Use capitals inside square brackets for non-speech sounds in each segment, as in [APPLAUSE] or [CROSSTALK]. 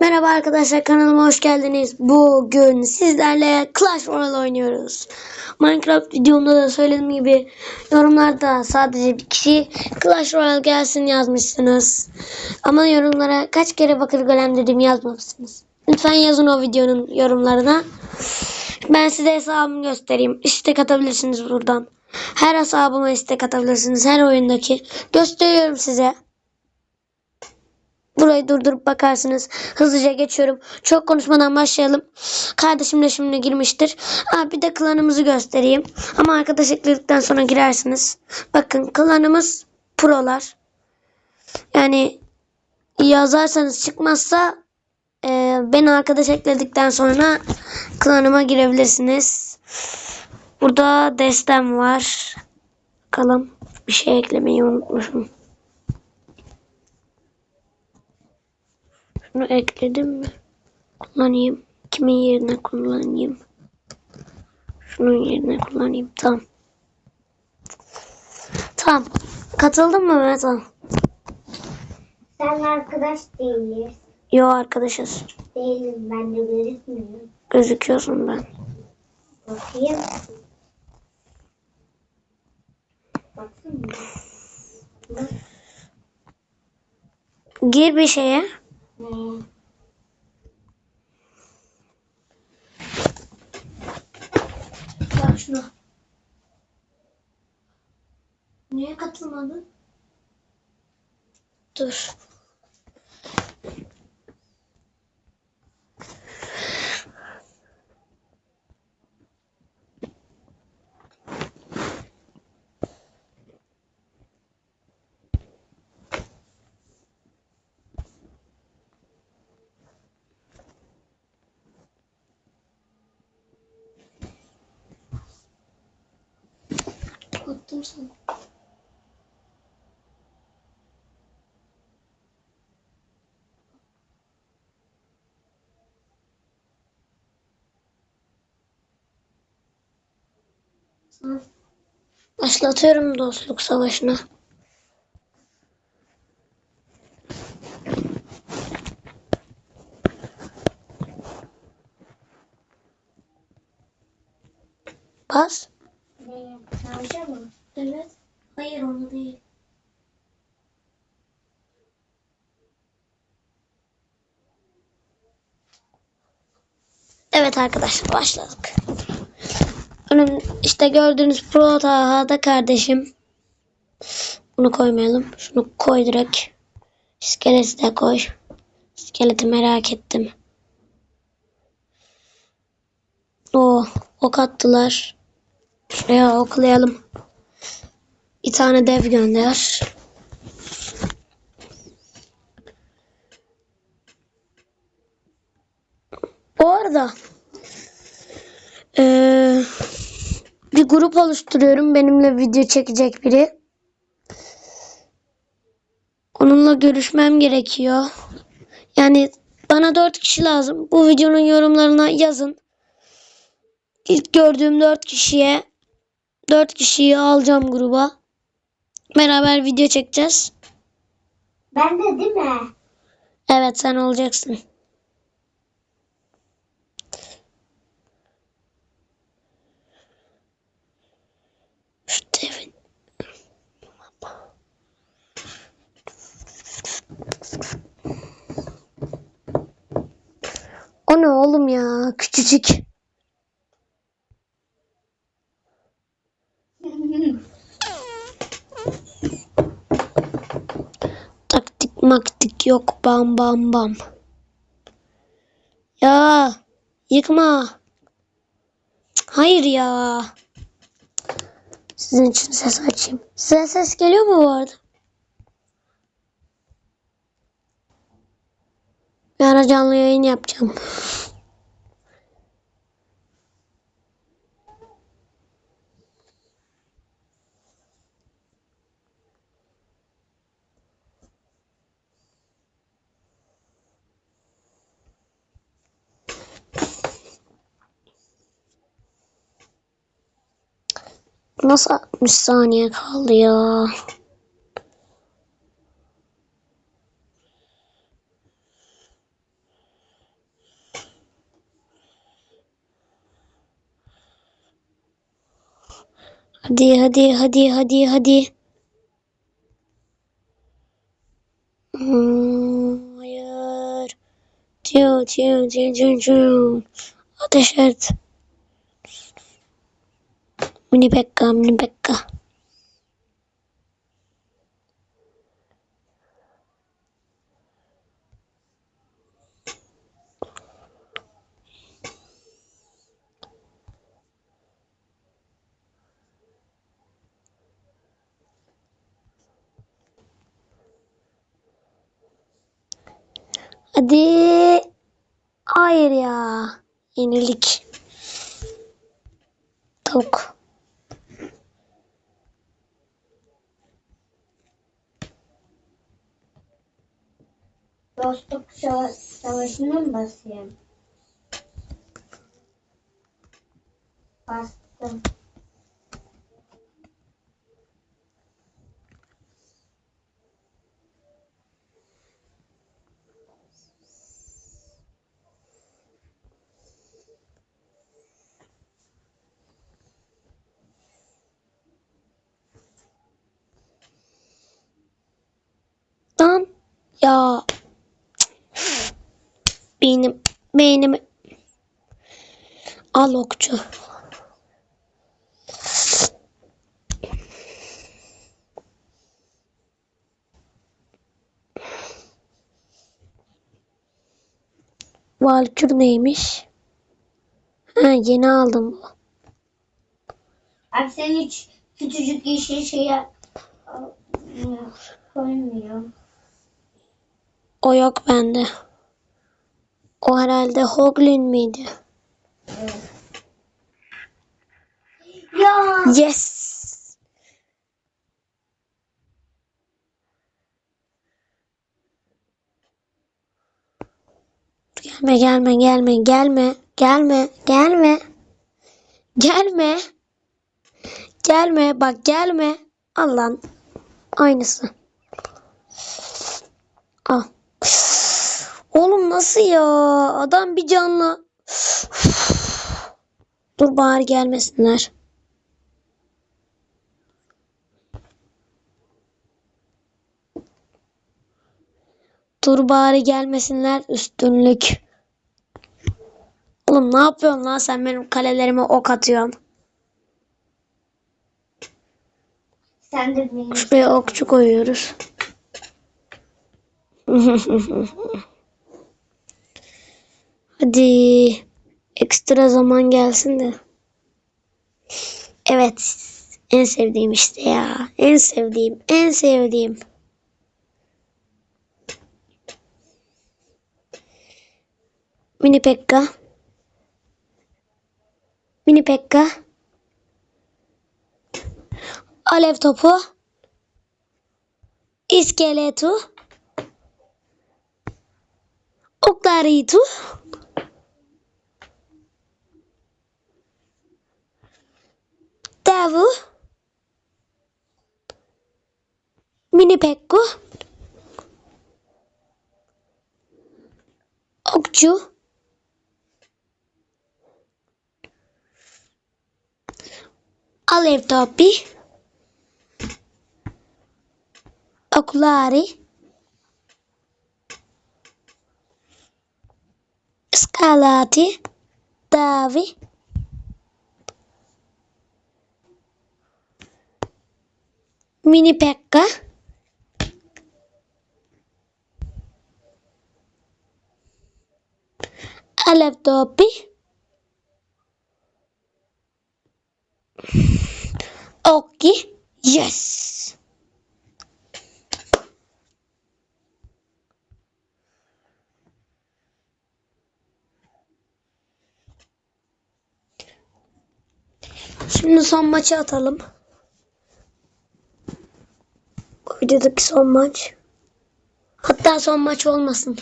Merhaba arkadaşlar kanalıma hoş geldiniz. Bugün sizlerle Clash Royale oynuyoruz. Minecraft videomda da söylediğim gibi yorumlarda sadece bir kişi Clash Royale gelsin yazmışsınız. Ama yorumlara kaç kere bakır golem dedim yazmamışsınız. Lütfen yazın o videonun yorumlarına. Ben size hesabımı göstereyim. İstek atabilirsiniz buradan. Her hesabıma istek atabilirsiniz. Her oyundaki. Gösteriyorum size. Burayı durdurup bakarsınız. Hızlıca geçiyorum. Çok konuşmadan başlayalım. Kardeşim de şimdi girmiştir. Aa, bir de klanımızı göstereyim. Ama arkadaş ekledikten sonra girersiniz. Bakın klanımız prolar. Yani yazarsanız çıkmazsa e, beni arkadaş ekledikten sonra klanıma girebilirsiniz. Burada destem var. Bakalım. Bir şey eklemeyi unutmuşum. Şunu ekledim mi? Kullanayım. Kimin yerine kullanayım? Şunun yerine kullanayım. Tamam. Tamam. Katıldın mı Mehmet Han? Sen arkadaş değiliz. Yo arkadaşız. Değiliz ben de gözükmüyorum. Gözüküyorsun ben. Bakayım. Baksana. Bak. Gir bir şeye. Bak şuna. Niye katılmadın? Dur. Attım sana. Başlatıyorum dostluk savaşını. Bas. Ne? Savaşa mı? Evet. Hayır onu değil. Evet arkadaşlar başladık. Önüm işte gördüğünüz Pro Taha'da kardeşim. Bunu koymayalım. Şunu koy direkt. İskeleti de koy. İskeleti merak ettim. O ok attılar. Şuraya oklayalım. Bir tane dev gönder. Bu arada eee, bir grup oluşturuyorum. Benimle video çekecek biri. Onunla görüşmem gerekiyor. Yani bana dört kişi lazım. Bu videonun yorumlarına yazın. İlk gördüğüm dört kişiye dört kişiyi alacağım gruba. Beraber video çekeceğiz. Ben de değil mi? Evet sen olacaksın. Şu devin. O ne oğlum ya? Küçücük. Maktik yok bam bam bam. Ya yıkma. Hayır ya. Sizin için ses açayım. Size ses geliyor mu bu arada? Bir ara canlı yayın yapacağım. Nasıl 60 saniye kaldı ya? Hadi hadi hadi hadi hadi. Hmm, hayır. Tüyo tüyo tüyo tüyo tüyo. Ateş et. Mini Pekka mini Pekka. Hadi. Hayır ya. Yenilik. Tavuk. Dostluk sava- savaşına mı basayım? Bastım. Lan. Ya. Beynim. Beynim. Al okçu. Valkür neymiş? Ha yeni aldım bu. Abi sen hiç küçücük yeşil şeye koymuyor. O yok bende. O herhalde Hoglin miydi? Ya. Yes. Gelme gelme gelme gelme gelme gelme. Gelme. Gelme bak gelme. Allah'ın aynısı al oğlum nasıl ya adam bir canlı dur bari gelmesinler Dur bari gelmesinler üstünlük. Oğlum ne yapıyorsun lan sen benim kalelerime ok atıyorsun. sen de benim. Şuraya okçu koyuyoruz. [LAUGHS] Hadi ekstra zaman gelsin de. Evet en sevdiğim işte ya. En sevdiğim en sevdiğim. Mini Pekka. Mini Pekka. Alev topu. İskeletu. Oklaritu. Devu. Mini Pekku. Okçu. Alev topi. Okulari. Scalati. Davi. Mini Pekka. Alev topi. Okey. Yes. Şimdi son maçı atalım. Bu videodaki son maç. Hatta son maç olmasın.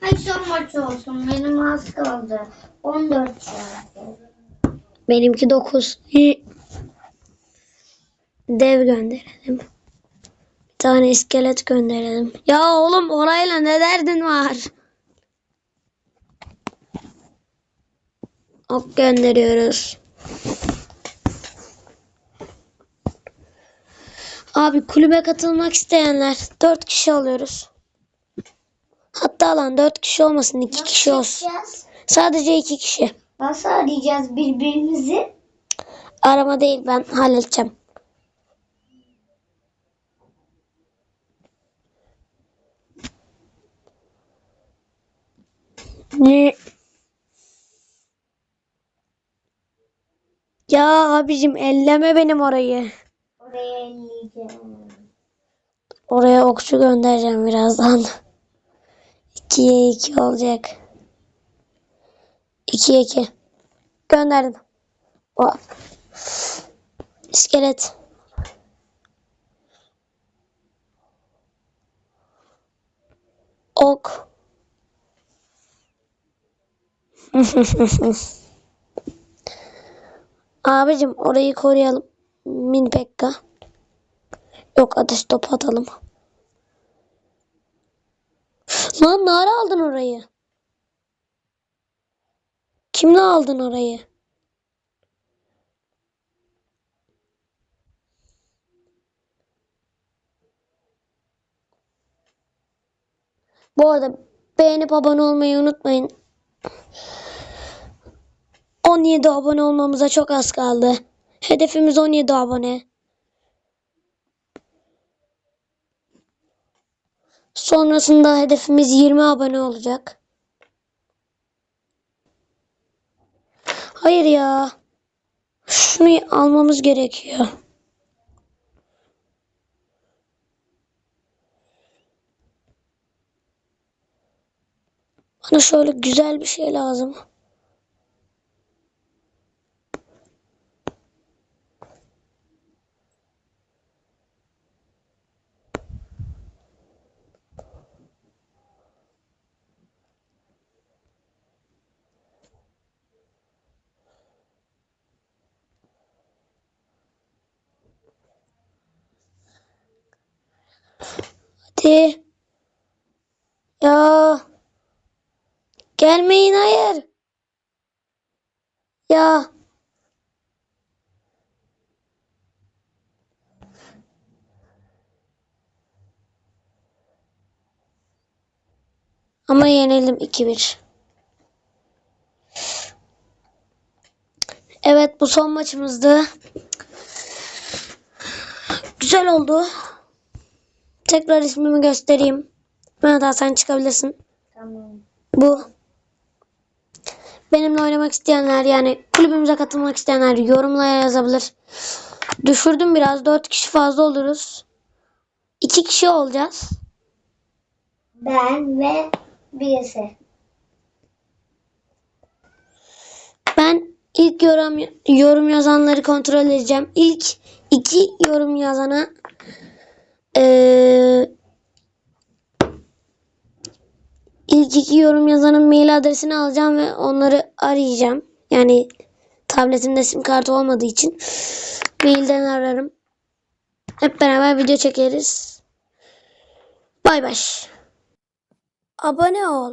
Hadi son maç olsun. Benim az kaldı. 14 şarkı. Benimki 9. Dev gönderelim. Bir tane iskelet gönderelim. Ya oğlum orayla ne derdin var? Ok gönderiyoruz. Abi kulübe katılmak isteyenler 4 kişi oluyoruz. Hatta lan 4 kişi olmasın 2 kişi olsun. Yapacağız. Sadece 2 kişi. Nasıl arayacağız birbirimizi? Arama değil ben halledeceğim. Ne? Ya abicim elleme benim orayı. Oraya okçu göndereceğim birazdan. [LAUGHS] 2'ye 2 olacak. 2'ye 2. Gönderdim. O. İskelet. Ok. [LAUGHS] Abicim orayı koruyalım. Mini Pekka. Yok ateş topu atalım. Lan nara aldın orayı? Kimle aldın orayı? Bu arada beğenip abone olmayı unutmayın. 17 abone olmamıza çok az kaldı. Hedefimiz 17 abone. Sonrasında hedefimiz 20 abone olacak. Hayır ya. Şunu almamız gerekiyor. Bana şöyle güzel bir şey lazım. Hadi. Ya. Gelmeyin hayır. Ya. Ama yenildim 2-1. Evet bu son maçımızdı. Güzel oldu. Tekrar ismimi göstereyim. Mehmet Hasan çıkabilirsin. Tamam. Bu. Benimle oynamak isteyenler yani kulübümüze katılmak isteyenler yorumlara yazabilir. Düşürdüm biraz. 4 kişi fazla oluruz. 2 kişi olacağız. Ben ve birisi. Ben ilk yorum yorum yazanları kontrol edeceğim. İlk iki yorum yazana eee ilk iki yorum yazanın mail adresini alacağım ve onları arayacağım. Yani tabletimde sim kartı olmadığı için mailden ararım. Hep beraber video çekeriz. Bay bay. Abone ol.